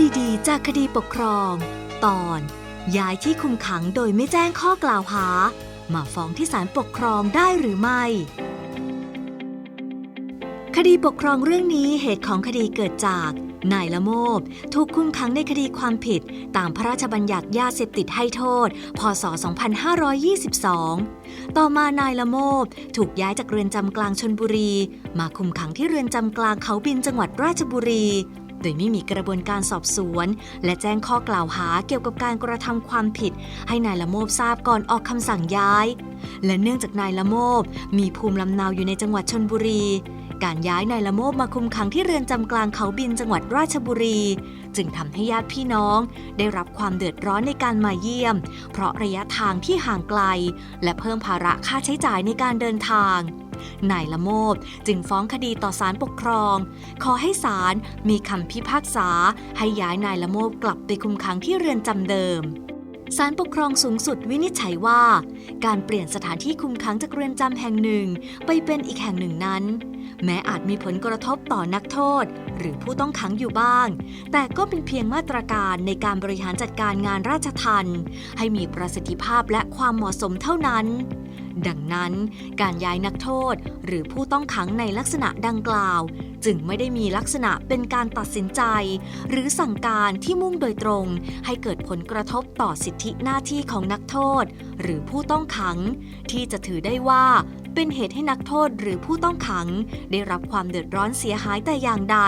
ดีๆ จากคดีปกครอง ตอนย้ายที่คุมขังโดยไม่แจ้งข้อกล่าวหา มาฟ้องที่ศาลปกครองได้หรือไม่ คดีปกครองเรื่องนี้เหตุของคดีเกิดจากนายละโมบ ถูกคุมขังในคดีความผิด ตามพระราชบัญญัติยาเสพติดให้โทษ พศ 2522 ต่อมานายละโมบ ถูกย้ายจากเรือนจำกลางชนบุรี มาคุมขังที่เรือนจำกลางเขาบินจังหวัดราชบุรี โดยไม่มีกระบวนการสอบสวน และแจ้งข้อกล่าวหาเกี่ยวกับการกระทำความผิด ให้นายละโมบทราบก่อนออกคำสั่งย้าย และเนื่องจากนายละโมบมีภูมิลำเนาอยู่ในจังหวัดชนบุรี การย้ายนายละโมบมาคุมขังที่เรือนจำกลางเขาบินจังหวัดราชบุรี จึงทำให้ญาติพี่น้อง ได้รับความเดือดร้อนในการมาเยี่ยม เพราะระยะทางที่ห่างไกล และเพิ่มภาระค่าใช้จ่ายในการเดินทาง นายละโมบจึงฟ้องคดีต่อศาลปกครอง ขอให้ศาลมีคำพิพากษา ให้ย้ายนายละโมบกลับไปคุมขังที่เรือนจำเดิมศาลปกครองสูงสุดวินิจฉัยว่า การเปลี่ยนสถานที่คุมขังจากเรือนจำแห่งหนึ่ง ไปเป็นอีกแห่งหนึ่งนั้น แม้อาจมีผลกระทบต่อนักโทษ หรือผู้ต้องขังอยู่บ้าง แต่ก็เป็นเพียงมาตรการในการบริหารจัดการงานราชทัณฑ์ให้มีประสิทธิภาพและความเหมาะสมเท่านั้น ดังนั้น การย้ายนักโทษหรือผู้ต้องขังในลักษณะดังกล่าว จึงไม่ได้มีลักษณะเป็นการตัดสินใจ หรือสั่งการที่มุ่งโดยตรง ให้เกิดผลกระทบต่อสิทธิหน้าที่ของนักโทษ หรือผู้ต้องขัง ที่จะถือได้ว่า เป็นเหตุให้นักโทษหรือผู้ต้องขัง ได้รับความเดือดร้อนเสียหายแต่อย่างใด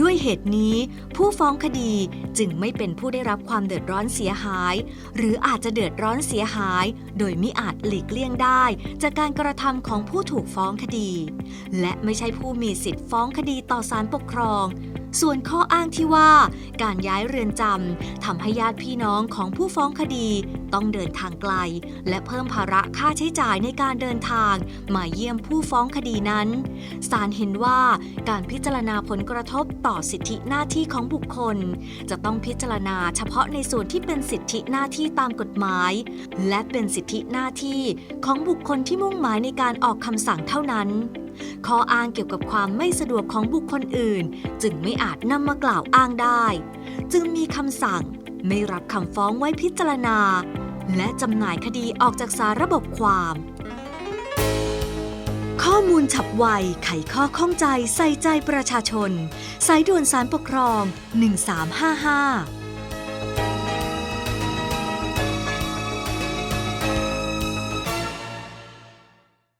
ด้วยเหตุนี้ ผู้ฟ้องคดีจึงไม่เป็นผู้ได้รับความเดือดร้อนเสียหาย หรืออาจจะเดือดร้อนเสียหาย โดยมิอาจหลีกเลี่ยงได้ จากการกระทำของผู้ถูกฟ้องคดี และไม่ใช่ผู้มีสิทธิ์ฟ้องคดีต่อศาลปกครอง ส่วนข้ออ้างที่ว่าการย้ายเรือนจำทำให้ญาติพี่น้องของผู้ฟ้องคดี ต้องเดินทางไกล และเพิ่มภาระค่าใช้จ่ายในการเดินทางมาเยี่ยมผู้ฟ้องคดีนั้นศาลเห็นว่าการพิจารณาผลกระทบต่อสิทธิหน้าที่ของบุคคล จะต้องพิจารณาเฉพาะในส่วนที่เป็นสิทธิหน้าที่ตามกฎหมาย และเป็นสิทธิหน้าที่ของบุคคลที่มุ่งหมายในการออกคำสั่งเท่านั้น ข้ออ้างเกี่ยวกับความไม่สะดวกของบุคคลอื่น จึงไม่อาจนำมากล่าวอ้างได้ จึงมีคำสั่งไม่รับคำฟ้องไว้พิจารณา และจำหน่ายคดีออกจากสาระบบความ ข้อมูลฉับไว ไขข้อข้องใจใส่ใจประชาชน สายด่วนสารปกครอง 1355